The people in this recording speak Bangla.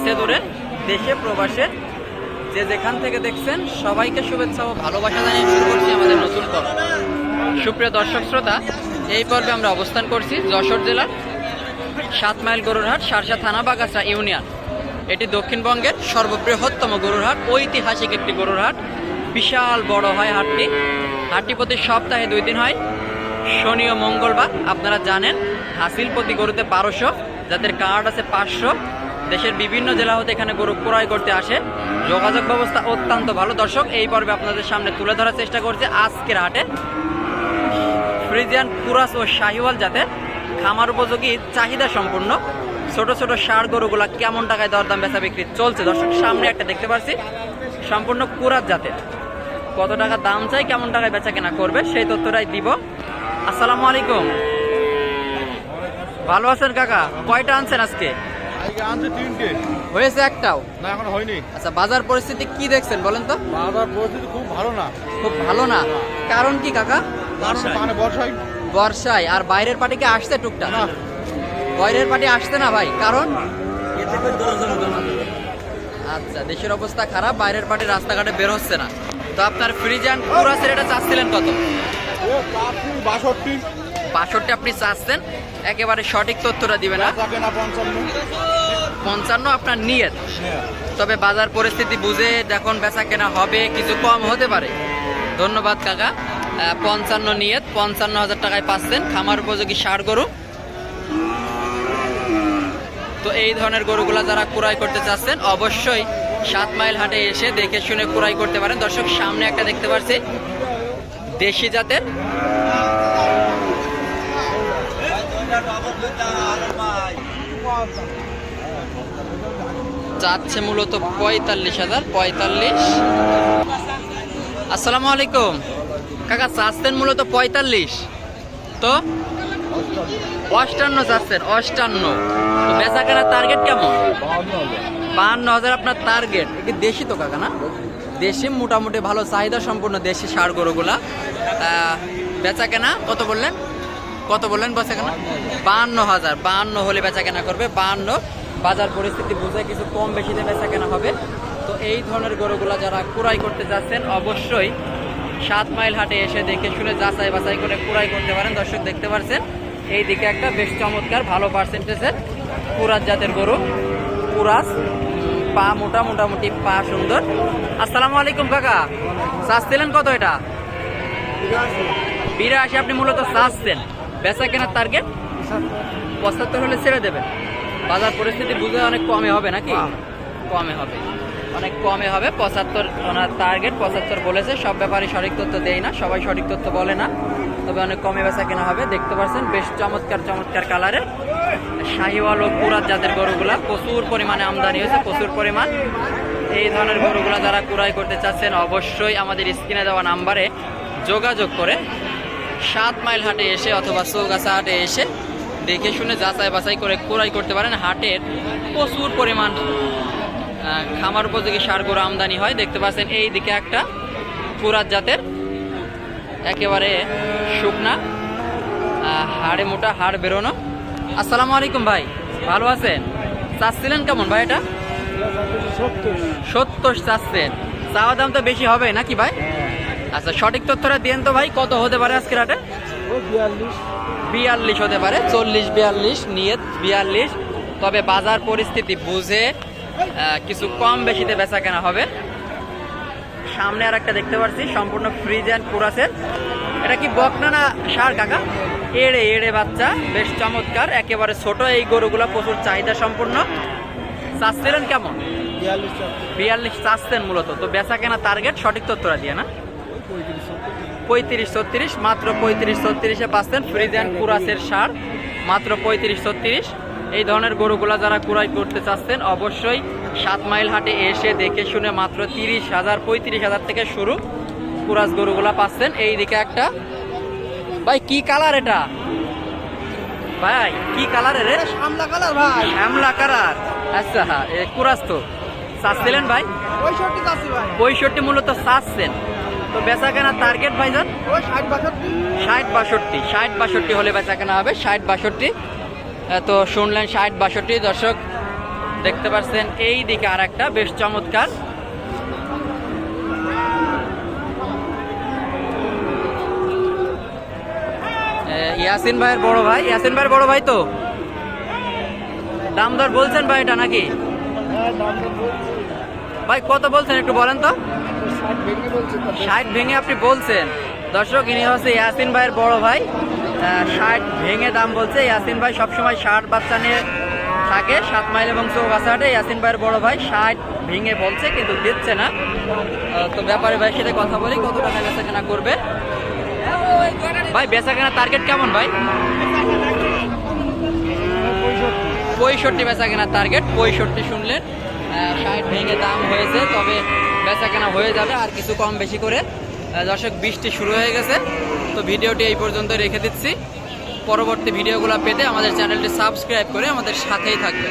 কাছে দূরে দেশে, প্রবাসে, যে যেখান থেকে দেখছেন, সবাইকে শুভেচ্ছা ও ভালোবাসা জানিয়ে শুরু করছি আমাদের নতুন পর্ব। সুপ্রিয় দর্শক শ্রোতা, এই পর্বে আমরা অবস্থান করছি যশোর জেলার সাত মাইল গরুরহাট, সারসা থানা, বাগাসা ইউনিয়ন। এটি দক্ষিণবঙ্গের সর্ববৃহত্তম গরুরহাট, ঐতিহাসিক একটি গরুরহাট। বিশাল বড় হয় হাটটি। হাটটি প্রতি সপ্তাহে দুই দিন হয়। শনি ও মঙ্গলবার, আপনারা জানেন হাসিল প্রতি গরুতে বারোশো, যাদের কার্ড আছে পাঁচশো দেশের বিভিন্ন জেলা হতে এখানে গরু ক্রয় করতে আসে। যোগাযোগ ব্যবস্থা অত্যন্ত ভালো। দর্শক, এই পর্বে আপনাদের সামনে তুলে ধরার চেষ্টা করছে আজকের হাটে। ফ্রিজিয়ান কুরাস ও শাহিওয়াল জাতের খামার উপযোগী, চাহিদা সম্পূর্ণ। ছোট ছোট সার গরুগুলা কেমন টাকায় দরদাম বেচা বিক্রি চলছে? দর্শক, সামনে একটা দেখতে পাচ্ছি সম্পূর্ণ কুরাস জাতের। কত টাকা দাম চাই, কেমন টাকায় বেচা কেনা করবে, সেই তথ্যটাই দিব। আসসালামু আলাইকুম। ভালো আছেন কাকা? কয়টা আনছেন আজকে? হয়েছে একটাও? না এখন হয়নি। আচ্ছা বাজার পরিস্থিতি কি দেখছেন বলেন তো? বাজার পরিস্থিতি খুব ভালো না। খুব ভালো না। কারণ কি কাকা? মানে বর্ষায়। বর্ষায়। আর বাইরের পার্টিকে আসছে টুকটাক? না। বাইরের পার্টি আসছে না ভাই? কারণ? আচ্ছা দেশের অবস্থা খারাপ বাইরের পার্টি রাস্তাঘাটে বের হচ্ছে না। তো আপনার ফ্রিজান কুরাসের এটা চাচ্ছিলেন কত? বাষট্টি। বাষট্টি আপনি চাচ্ছেন? একেবারে সঠিক তথ্যটা দিবেন না না পঞ্চান্ন। পঞ্চান্ন আপনার নিয়ত। তবে বাজার পরিস্থিতি বুঝে এখন বেচা কেনা হবে, কিছু কম হতে পারে। ধন্যবাদ কাকা। পঞ্চান্ন নিয়ত, পঞ্চান্ন হাজার টাকায় পাচ্ছেন। খামার উপযোগী সার গরু। তো এই ধরনের গরুগুলা যারা ক্রয় করতে চাচ্ছেন, অবশ্যই সাত মাইল হাটে এসে দেখে শুনে ক্রয় করতে পারেন। দর্শক, সামনে একটা দেখতে পাচ্ছি দেশি জাতের। চাচ্ছে মূলত পঁয়তাল্লিশ হাজার, পঁয়তাল্লিশ। আসসালামু আলাইকুম। কাকা চাচ্ছেন মূলত পঁয়তাল্লিশ। তো? অষ্টান্ন চাচ্ছেন অষ্টান্ন। বেচা কেনার টার্গেট কেমন? বাহান্ন হাজার আপনার টার্গেট কি দেশি তো কাকা না? দেশি, মোটামুটি ভালো চাহিদা সম্পূর্ণ দেশি সার গরুগুলা। বেচা কেনা কত বললেন? কত বললেন বেচা কেনা বাহান্ন হাজার। বাহান্ন হলে বেচা কেনা করবে বাহান্ন বাজার পরিস্থিতি বুঝে কিছু কম বেশিতে বেচা কেনা হবে। তো এই ধরনের গরুগুলা যারা কুড়াই করতে যাচ্ছেন, অবশ্যই সাত মাইল হাটে এসে দেখে শুনে যাচাই বাছাই করে কুড়াই করতে পারেন। দর্শক দেখতে পারছেন এই দিকে একটা বেশ চমৎকার ভালো পার্সেন্টেজের কুরাজ জাতের গরু। কুরাজ পা মোটা, মোটামুটি পা সুন্দর। আসসালামু আলাইকুম কাকা। চাচ্ছিলেন কত এটা? বিরাশি, আপনি মূলত চাচ্ছেন। বেচা কেনার টার্গেট পঁচাত্তর হলে ছেড়ে দেবেন। বাজার পরিস্থিতি বুঝে অনেক কমে হবে নাকি? কমে। হবে। অনেক কমে হবে। পঁচাত্তর ওনার টার্গেট পঁচাত্তর বলেছে। সব ব্যাপারে সঠিক তথ্য দেয় না। সবাই সঠিক তথ্য বলে না। তবে অনেক কমে বেচা কেনা হবে। দেখতে পাচ্ছেন বেশ চমৎকার চমৎকার কালারের শাহিওয়াল ও পুরাত জাতের গরুগুলা। প্রচুর পরিমাণে আমদানি হয়েছে প্রচুর পরিমাণ। এই ধরনের গরুগুলা যারা কুড়াই করতে চাচ্ছেন অবশ্যই আমাদের স্ক্রিনে দেওয়া নাম্বারে যোগাযোগ করে সাত মাইল হাটে এসে অথবা চৌগাছা হাটে এসে দেখে শুনে যাচাই বাছাই করে ক্রয় করতে পারেন। হাটের প্রচুর পরিমাণ খামার উপযোগী সার গরু আমদানি হয়। দেখতে পাচ্ছেন এই দিকে একটা পুরাত জাতের একেবারে শুকনা হাড়ে মোটা হাড় বেরোনো। আসসালামু আলাইকুম ভাই ভালো আছেন? চাচ্ছিলেন কেমন ভাই এটা? সত্তর চাচ্ছেন। চাওয়া দাম তো বেশি হবে নাকি ভাই? আচ্ছা সঠিক তথ্যটা দেন তো ভাই কত হতে পারে আজকের হাটে বিয়াল্লিশ হতে পারে চল্লিশ বিয়াল্লিশ নিয়ত বিয়াল্লিশ। তবে বাজার পরিস্থিতি বুঝে কিছু কম বেশিতে বেচা কেনা হবে। সামনে আর একটা দেখতে পাচ্ছি সম্পূর্ণ ফ্রিজ অ্যান্ড পুরাসের এটা কি বকনা না সার কাকা? এড়ে এড়ে বাচ্চা বেশ চমৎকার। একেবারে ছোট এই গরুগুলো প্রচুর চাহিদা সম্পূর্ণ। চাচ্ছিলেন কেমন? বিয়াল্লিশ চাচ্ছেন মূলত তো বেচা কেনা টার্গেট সঠিক তথ্যটা দিয়ে না। পঁয়ত্রিশ ছত্রিশ মাত্র পঁয়ত্রিশ ছত্রিশে পাচ্ছেন ফ্রিজ অ্যান্ড কুরাসের সার মাত্র পঁয়ত্রিশ ছত্রিশ। এই ধরনের গরুগুলা যারা কুড়াই করতে চাচ্ছেন অবশ্যই সাত মাইল হাটে এসে দেখে শুনে মাত্র তিরিশ হাজার পঁয়ত্রিশ হাজার থেকে শুরু কুরাস গরুগুলা পাচ্ছেন। এই দিকে একটা। ভাই কি কালার এটা? ভাই কি কালারের রে সামলা কালার ভাই। শ্যামলা কালার। আচ্ছা হ্যাঁ কুরাস তো। চাচ্ছিলেন ভাই? পঁয়ষট্টি চাচ্ছি ভাই। পঁয়ষট্টি মূলত চাচ্ছেন। তো বেচা কেনা টার্গেট ভাইজান ষাট বাষট্টি। ষাট বাষট্টি হলে বেচা কেনা হবে ষাট বাষট্টি। তো শুনলেন ষাট বাষট্টি দর্শক দেখতে পাচ্ছেন এই দিকে আর একটা বেশ চমৎকার। ইয়াসিন ভাইয়ের বড় ভাই ইয়াসিন ভাইয়ের বড় ভাই তো? দাম দর বলছেন ভাই এটা নাকি? হ্যাঁ ভাই, কত বলছেন একটু বলেন তো? ষাট ভেঙে আপনি বলছেন। দর্শক, ইনি হচ্ছে ইয়াসিন ভাইয়ের বড় ভাই। ষাট ভেঙে দাম বলছে। ইয়াসিন ভাই সবসময় ষাট বাচ্চা নিয়ে থাকে, সাত মাইল এবং চৌগাছাটে ইয়াসিন ভাইয়ের বড় ভাই ষাট ভেঙে বলছে, কিন্তু দিচ্ছে না। তো ব্যাপারে ভাই সাথে কথা বলি, কত টাকা বেচা কেনা করবে? ভাই বেচা কেনা টার্গেট কেমন ভাই? পঁয়ষট্টি। বেচা কেনা টার্গেট পঁয়ষট্টি শুনলেন। ষাট ভেঙে দাম হয়েছে, তবে বেচা কেনা হয়ে যাবে আর কিছু কম বেশি করে। দর্শক, বৃষ্টি শুরু হয়ে গেছে, তো ভিডিওটি এই পর্যন্ত রেখে দিচ্ছি। পরবর্তী ভিডিওগুলো পেতে আমাদের চ্যানেলটি সাবস্ক্রাইব করে আমাদের সাথেই থাকবে